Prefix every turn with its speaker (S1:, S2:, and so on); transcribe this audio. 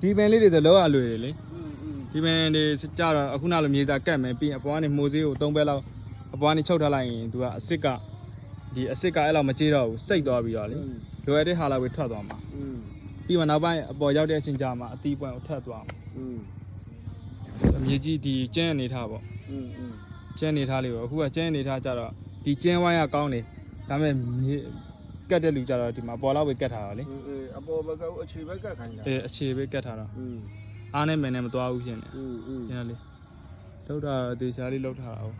S1: ဒီပင်လေးတွေဆိုလောကအလွယ်တယ်လေဒီပင်တွေကြတော့အခုနောက်လိုမြေစာကတ်မယ်ပြီးရင်အပွားကနေမှုဆေးကို၃ဘက်လောက်အပွားကနေချုပ်ထားလိုက်ရင်သူကအစစ်ကဒီအစစ်ကအဲ့လောက်မကြေတော့ဘူးစိတ်သွားပြီးတော့လေလိုရတဲ့ဟာလာဝေးထွက်သွားမှာပြီးမှနောက်ပိုင်းအပေါ်ရောက်တဲ့အချိန်ကျမှအတီးပွင့်ကိုထပ်သွားမှာအမြေကြီးဒီကျင်းအနေထားပေါ့ကျင်းအနေထားလေးပေါ့အခုကကျင်းအနေထားကြတော့ဒီကျင်းဝိုင်းကကောင်းနေဒါပေမဲ့ ကတ်တဲ့လူကြတော့ဒီမှာပေါ်လောက်ပဲကတ်ထားတာလေ
S2: เออအပေါ်ဘက်ကအခြေဘက်ကခိုင်းတာ
S1: အဲအခြေပဲကတ်ထားတာ
S2: อืม
S1: အားနဲ့မယ်နဲ့မသွားဘူးဖြစ်နေ
S2: อืมอืม
S1: ညလေလောက်တာတေချာလေးလောက်ထားတာဟုတ်